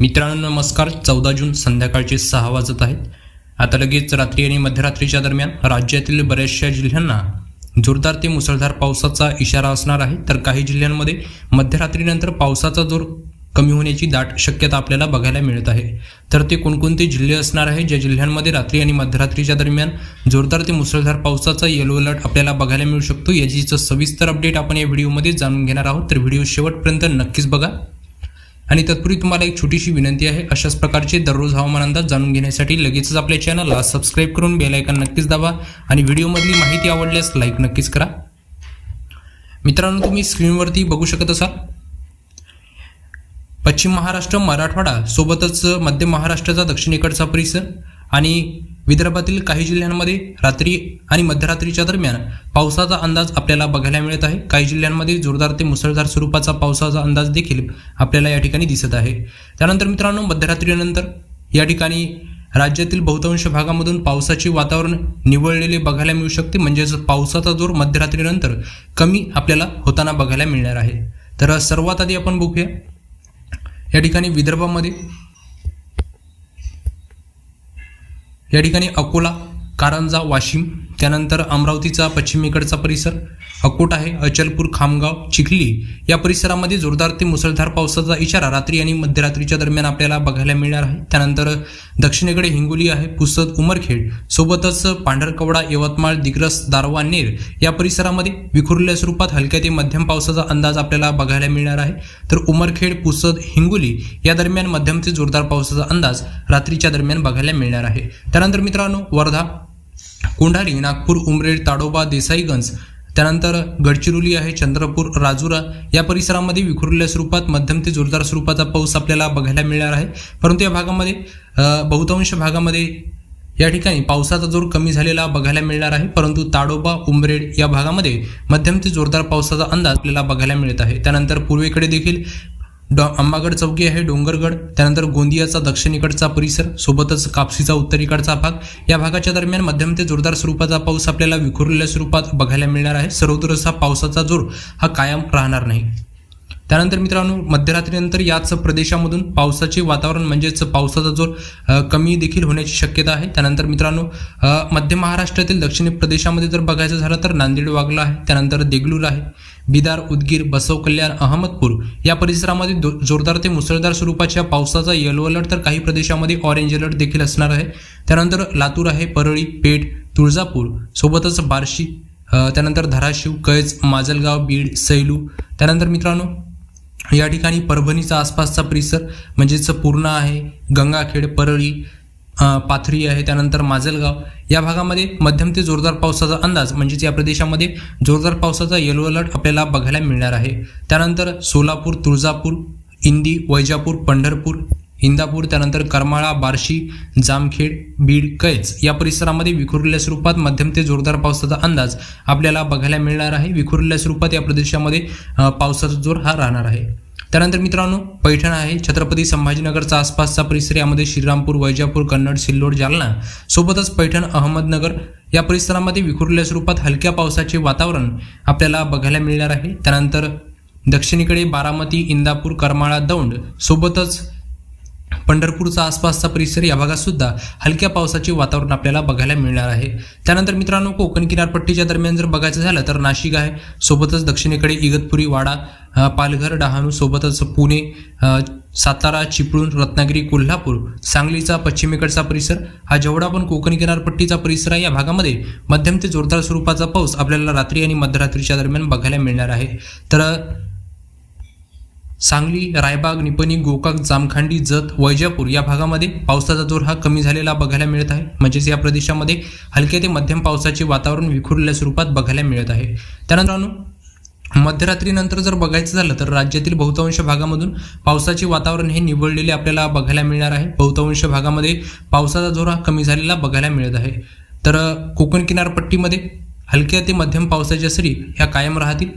मित्रांनो नमस्कार. चौदा जून संध्याकाळचे सहा वाजत आहेत. आता लगेच रात्री आणि मध्यरात्रीच्या दरम्यान राज्यातील बऱ्याचशा जिल्ह्यांना जोरदार ते मुसळधार पावसाचा इशारा असणार आहे. तर काही जिल्ह्यांमध्ये मध्यरात्रीनंतर पावसाचा जोर कमी होण्याची दाट शक्यता आपल्याला बघायला मिळत आहे. तर ते कोणकोणते जिल्हे असणार आहे? ज्या जिल्ह्यांमध्ये रात्री आणि मध्यरात्रीच्या दरम्यान जोरदार ते मुसळधार पावसाचा येलो अलर्ट आपल्याला बघायला मिळू शकतो? याचीचं सविस्तर अपडेट आपण या व्हिडिओमध्ये जाणून घेणार आहोत. तर व्हिडिओ शेवटपर्यंत नक्कीच बघा. आणि तत्पूर्वी तुम्हाला एक छोटीशी विनंती आहे अशाच प्रकारचे दररोज हवामान अंदाज जाणून घेण्यासाठी लगेचच आपल्या चॅनलला सबस्क्राईब करून बेल आयकॉन नक्कीच दाबा आणि व्हिडिओमधली माहिती आवडल्यास लाईक नक्कीच करा. मित्रांनो तुम्ही स्क्रीनवरती बघू शकत असाल पश्चिम महाराष्ट्र मराठवाडा सोबतच मध्य महाराष्ट्राचा दक्षिणेकडचा परिसर आणि विदर्भातील काही जिल्ह्यांमध्ये रात्री आणि मध्यरात्रीच्या दरम्यान पावसाचा अंदाज आपल्याला बघायला मिळत आहे. काही जिल्ह्यांमध्ये जोरदार ते मुसळधार स्वरूपाचा पावसाचा अंदाज देखील आपल्याला या ठिकाणी दिसत आहे. त्यानंतर मित्रांनो मध्यरात्रीनंतर या ठिकाणी राज्यातील बहुतांश भागामधून पावसाचे वातावरण निवळलेले बघायला मिळू शकते. म्हणजेच पावसाचा जोर मध्यरात्रीनंतर कमी आपल्याला होताना बघायला मिळणार आहे. तर सर्वात आधी आपण बघूया या ठिकाणी विदर्भामध्ये या ठिकाणी अकोला कारंजा वाशिम त्यानंतर अमरावतीचा पश्चिमेकडचा परिसर अकोट आहे अचलपूर खामगाव चिखली या परिसरामध्ये जोरदार ते मुसळधार पावसाचा इशारा रात्री आणि मध्यरात्रीच्या दरम्यान आपल्याला बघायला मिळणार आहे. त्यानंतर दक्षिणेकडे हिंगोली आहे पुसद उमरखेड सोबतच पांढरकवडा यवतमाळ दिग्रस दारवा नेर या परिसरामध्ये विखुरलेल्या स्वरूपात हलक्या ते मध्यम पावसाचा अंदाज आपल्याला बघायला मिळणार आहे. तर उमरखेड पुसद हिंगोली या दरम्यान मध्यम ते जोरदार पावसाचा अंदाज रात्रीच्या दरम्यान बघायला मिळणार आहे. त्यानंतर मित्रांनो वर्धा कोंढारी नागपूर उमरेड ताडोबा देसाईगंज त्यानंतर गडचिरोली आहे चंद्रपूर राजुरा. या परिसरामध्ये विखुरलेल्या स्वरूपात मध्यम ते जोरदार स्वरूपाचा पाऊस आपल्याला बघायला मिळणार आहे. परंतु या भागामध्ये बहुतांश भागामध्ये या ठिकाणी पावसाचा जोर कमी झालेला बघायला मिळणार आहे. परंतु ताडोबा उमरेड या भागामध्ये मध्यम ते जोरदार पावसाचा अंदाज आपल्याला बघायला मिळत आहे. त्यानंतर पूर्वेकडे देखील डॉ अंबागड चौकी आहे डोंगरगड त्यानंतर गोंदियाचा दक्षिणेकडचा परिसर सोबतच कापसीचा उत्तरेकडचा भाग. या भागाच्या दरम्यान मध्यम ते जोरदार स्वरूपाचा पाऊस आपल्याला विखुरलेल्या स्वरूपात बघायला मिळणार आहे. सर्वत्र असा पावसाचा जोर हा कायम राहणार नाही. त्यानंतर मित्रांनो मध्यरात्रीनंतर याच प्रदेशामधून पावसाचे वातावरण म्हणजेच पावसाचा जोर कमी देखील होण्याची शक्यता आहे. त्यानंतर मित्रांनो मध्य महाराष्ट्रातील दक्षिणी प्रदेशामध्ये जर बघायचं झालं तर नांदेड वागला आहे त्यानंतर देगलूर आहे बिदार उदगीर बसव कल्याण अहमदपूर या परिसरामध्ये जोरदार ते मुसळधार स्वरूपाच्या पावसाचा येलो अलर्ट तर काही प्रदेशामध्ये ऑरेंज अलर्ट देखील असणार आहे. त्यानंतर लातूर आहे परळी पेठ तुळजापूर सोबतच बार्शी त्यानंतर धाराशिव कैज माजलगाव बीड सैलू. त्यानंतर मित्रांनो या ठिकाणी परभणीचा आसपासचा परिसर म्हणजेच पूर्णा आहे गंगाखेड परळी पाथरी आहे त्यानंतर माजलगाव. या भागामध्ये मध्यम ते जोरदार पावसाचा अंदाज म्हणजेच या प्रदेशामध्ये जोरदार पावसाचा येलो अलर्ट आपल्याला बघायला मिळणार आहे. त्यानंतर सोलापूर तुळजापूर इंदी वैजापूर पंढरपूर इंदापूर त्यानंतर करमाळा बार्शी जामखेड बीड कैच या परिसरामध्ये विखुरलेल्या स्वरूपात मध्यम ते जोरदार पावसाचा अंदाज आपल्याला बघायला मिळणार आहे. विखुरलेल्या स्वरूपात या प्रदेशामध्ये पावसाचा जोर हा राहणार आहे. त्यानंतर मित्रांनो पैठण आहे. छत्रपती संभाजीनगरचा आसपासचा परिसर यामध्ये श्रीरामपूर वैजापूर कन्नड सिल्लोड जालना सोबतच पैठण अहमदनगर या परिसरामध्ये विखुरलेल्या स्वरूपात हलक्या पावसाचे वातावरण आपल्याला बघायला मिळणार आहे. त्यानंतर दक्षिणेकडे बारामती इंदापूर करमाळा दौंड सोबतच पंढरपूरचा आसपासचा परिसर या भागात सुद्धा हलक्या पावसाचे वातावरण आपल्याला बघायला मिळणार आहे. त्यानंतर मित्रांनो कोकण किनारपट्टीच्या दरम्यान जर बघायचं झालं तर नाशिक आहे सोबतच दक्षिणेकडे इगतपुरी वाडा पालघर डहाणू सोबतच पुणे सातारा चिपळूण रत्नागिरी कोल्हापूर सांगलीचा पश्चिमेकडचा परिसर हा जेवढा पण कोकण किनारपट्टीचा परिसर आहे या भागामध्ये मध्यम ते जोरदार स्वरूपाचा पाऊस आपल्याला रात्री आणि मध्यरात्रीच्या दरम्यान बघायला मिळणार आहे. तर सांगली रायबाग निपणी गोकाक जामखंडी जत वैजापूर या भागामध्ये पावसाचा जोर हा कमी झालेला बघायला मिळत आहे. म्हणजेच या प्रदेशामध्ये हलक्या ते मध्यम पावसाचे वातावरण विखुरलेल्या स्वरूपात बघायला मिळत आहे. त्यानंतर मध्यरात्रीनंतर जर बघायचं झालं तर राज्यातील बहुतांश भागामधून पावसाचे वातावरण हे निवडलेले आपल्याला बघायला मिळणार आहे. बहुतांश भागामध्ये पावसाचा जोर हा कमी झालेला बघायला मिळत आहे. तर कोकण किनारपट्टीमध्ये हलक्या ते मध्यम पावसाच्या सरी ह्या कायम राहतील.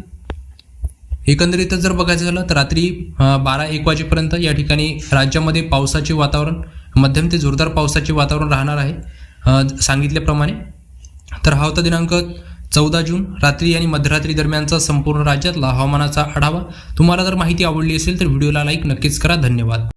एकंदरीतच जर बघायचं झालं तर रात्री बारा एक वाजेपर्यंत या ठिकाणी राज्यामध्ये पावसाचे वातावरण मध्यम ते जोरदार पावसाचे वातावरण राहणार आहे. सांगितल्याप्रमाणे. तर हा होता दिनांक चौदा जून. रात्री आणि मध्यरात्री दरम्यानचा संपूर्ण राज्यातला हवामानाचा आढावा. तुम्हाला जर माहिती आवडली असेल तर व्हिडिओला लाईक नक्कीच करा. धन्यवाद.